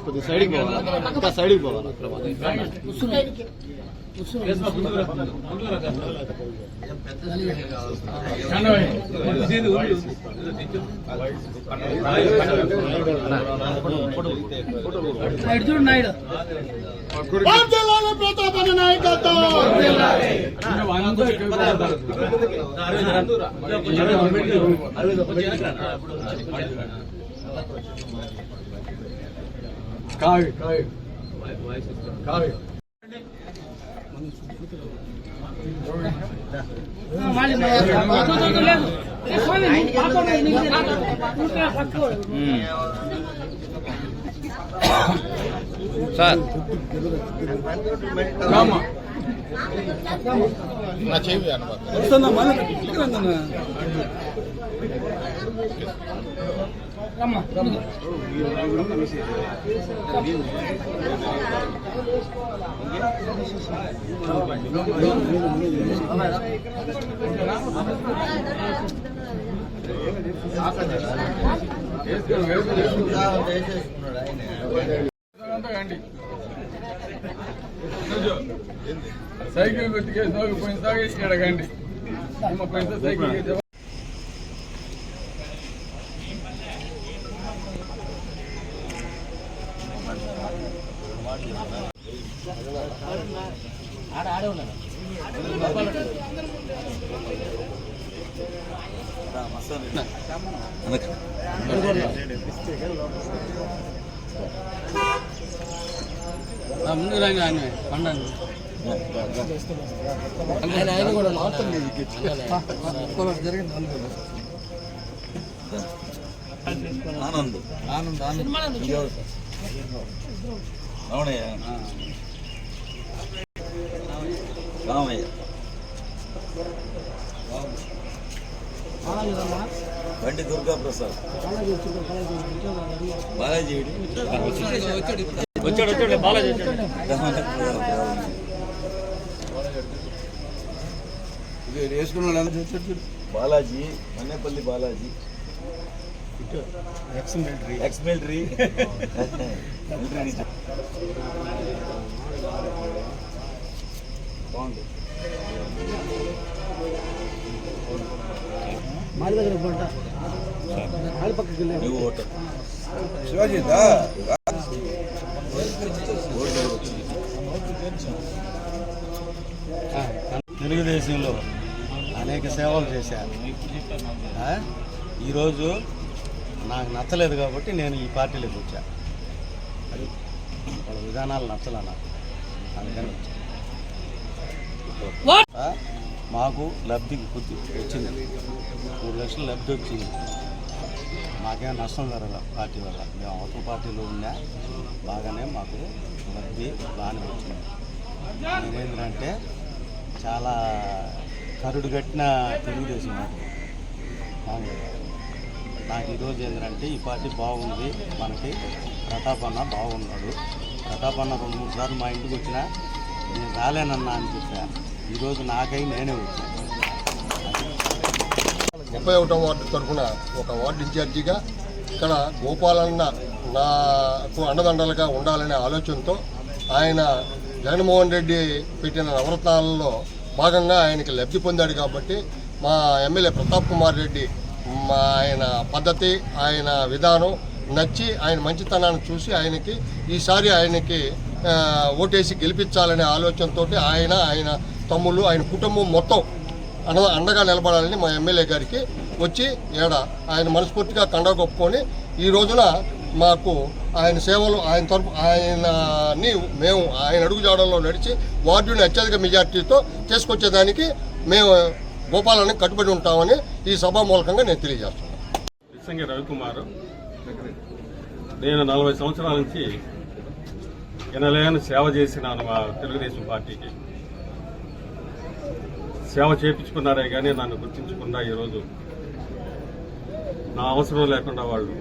కొద్దిగా సైడ్కి పోవాలి ఇంకా సైడ్కి పోవాలి చూడు నాయకత్వం కావి కావి కావి సార్. నా చెవి అనమాట వస్తుందా మళ్ళీ ఇక్కడ ఉందన్నా. రమ్మా అంతా కండి. కొంచెం సైకిల్ పెట్టుకే సాగు పోయిన సాగు ఎడగండి అమ్మ పోయిన సైకిల్కి జవ- ముందు రండి ఆయన పండండి ఆయన ఆయన కూడా ఆనంద్ ఆనంద్ ఆనంద్ రమణయ్య రామయ్య బండి దుర్గా ప్రసాద్ బాలాజీ ఏడి? వచ్చాడు వచ్చాడు బాలాజీ వచ్చాడు. Balaji Mannepalli Balaji. Ex military military నుంచి. బాగుంది నువ్వు ఓటర్ ఓటర్ వచ్చింది తెలుగుదేశంలో అనేక సేవలు చేశాను ఆ? ఈరోజు నాకు నచ్చలేదు కాబట్టి నేను ఈ పార్టీలోకి వచ్చా. అది వాళ్ళ విధానాలు నచ్చలే నాకు. అందుకని వచ్చా? మాకు లబ్ధి కొద్ది వచ్చింది. మూడు లక్షల లబ్ధి వచ్చింది. మాకేం నష్టం జరగల పార్టీ వల్ల. మేము అవతల పార్టీలో ఉన్నా బాగానే మాకు లబ్ధి బాగానే వచ్చింది. నేనేంటంటే చాలా కరుడు కట్టిన తెలుగుదేశం అది నాకు ఈరోజు ఏంటంటే ఈ పార్టీ బాగుంది మనకి ప్రతాప్ అన్న బాగున్నాడు. ప్రతాప్ అన్న రెండు మూడు సార్లు మా ఇంటికి వచ్చినా నేను రాలేనన్నా అని చెప్పాను ఈరోజు నాకై నేనే వచ్చాను ముప్పై ఒకటో వార్డు తరఫున ఒక వార్డు ఇన్ఛార్జిగా ఇక్కడ గోపాలన్న నాకు అండదండలుగా ఉండాలనే ఆలోచనతో ఆయన జగన్మోహన్ రెడ్డి పెట్టిన నవరత్నాలలో భాగంగా ఆయనకి లబ్ధి పొందాడు కాబట్టి మా ఎమ్మెల్యే ప్రతాప్ కుమార్ రెడ్డి మా ఆయన పద్ధతి ఆయన విధానం నచ్చి ఆయన మంచితనాన్ని చూసి ఆయనకి ఈసారి ఆయనకి ఓటేసి గెలిపించాలనే ఆలోచనతో ఆయన ఆయన తమ్ముళ్ళు ఆయన కుటుంబం మొత్తం అండ అండగా నిలబడాలని మా ఎమ్మెల్యే గారికి వచ్చి ఏడ ఆయన మనస్ఫూర్తిగా కండ కొప్పుకొని ఈ రోజున మాకు ఆయన సేవలు ఆయన తరపు ఆయనని మేము ఆయన అడుగుజాడల్లో నడిచి వార్డుని అత్యధిక మెజార్టీతో చేసుకొచ్చేదానికి మేము గోపాలని కట్టుబడి ఉంటామని ఈ సభా మూలకంగా నేను తెలియజేస్తున్నాను. రవికుమార్. నేను నలభై సంవత్సరాల నుంచి ఎనలేని సేవ చేసినాను మా తెలుగుదేశం పార్టీకి సేవ చేయించుకున్నారే కానీ నన్ను గుర్తించకుండా ఈరోజు నా అవసరం లేకుండా వాళ్ళు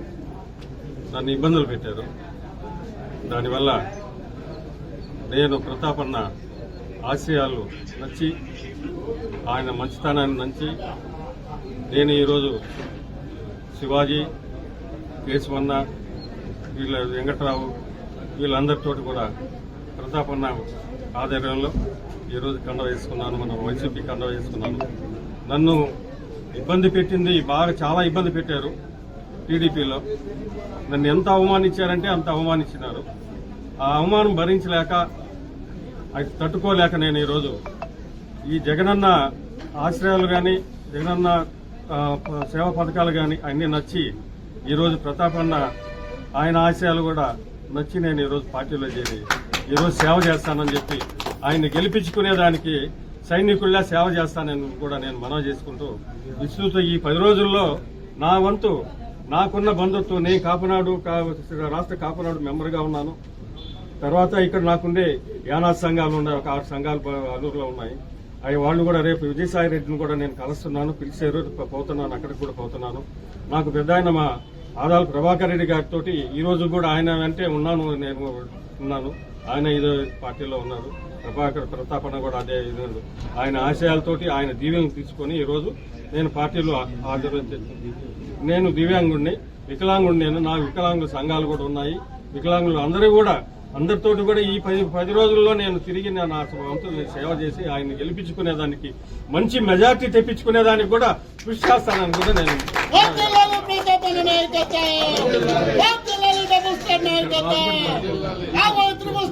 నన్ను ఇబ్బందులు పెట్టారు. దానివల్ల నేను ప్రతాపన్న ఆశయాలు నచ్చి ఆయన మంచితనాన్ని నచ్చి నేను ఈరోజు శివాజీ కేశవన్న వీళ్ళ వెంకట్రావు వీళ్ళందరితో కూడా ప్రతాపన్న ఆధ్వర్యంలో ఈరోజు కండ వేసుకున్నాను మనం వైసీపీ కండ వేసుకున్నాను. నన్ను ఇబ్బంది పెట్టింది బాగా చాలా ఇబ్బంది పెట్టారు టీడీపీలో. నన్ను ఎంత అవమానించారంటే అంత అవమానించినారు. ఆ అవమానం భరించలేక అది తట్టుకోలేక నేను ఈరోజు ఈ జగనన్న ఆశ్రయాలు కానీ జగనన్న సేవా పథకాలు కానీ అన్నీ నచ్చి ఈరోజు ప్రతాపన్న ఆయన ఆశయాలు కూడా నచ్చి నేను ఈరోజు పార్టీలో చేరి ఈరోజు సేవ చేస్తానని చెప్పి ఆయన్ని గెలిపించుకునేదానికి సైనికుల్లా సేవ చేస్తానని కూడా నేను మనవి చేసుకుంటూ విస్తృత ఈ పది రోజుల్లో నా వంతు నాకున్న బంధుత్వం నేను కాపునాడు కా- రాష్ట్ర కాపునాడు మెంబర్గా ఉన్నాను. తర్వాత ఇక్కడ నాకుండే యానాథ్ సంఘాలు ఉన్నాయి ఒక ఆరు సంఘాలు అల్లూరులో ఉన్నాయి. అవి వాళ్ళు కూడా రేపు విజయసాయి రెడ్డిని కూడా నేను కలుస్తున్నాను పిలిచారు పోతున్నాను అక్కడికి కూడా పోతున్నాను. నాకు పెద్ద ఆయన మా ఆదాల ప్రభాకర్ రెడ్డి గారితో ఈ రోజు కూడా ఆయన అంటే ఉన్నాను నేను ఉన్నాను. ఆయన ఇదో పార్టీలో ఉన్నారు. ప్రభాకర్ ప్రతాపన కూడా అదే ఇది ఆయన ఆశయాలతోటి ఆయన దీవెనలు తీసుకొని ఈరోజు నేను పార్టీలో హాజరు నేను దివ్యాంగుడిని వికలాంగుడిని నేను నా వికలాంగుల సంఘాలు కూడా ఉన్నాయి. వికలాంగులు అందరూ కూడా అందరితోటి కూడా ఈ పది పది రోజుల్లో నేను తిరిగి నా నా సేవ చేసి ఆయన గెలిపించుకునేదానికి మంచి మెజార్టీ తెప్పించుకునేదానికి కూడా కృషి చేస్తానని కూడా నేను వర్ధిల్లాలి ప్రతాపన్న నాయకత్వం వర్ధిల్లాలి డబుల్ స్టార్ నాయకత్వం రాబోయే త్రిబుల్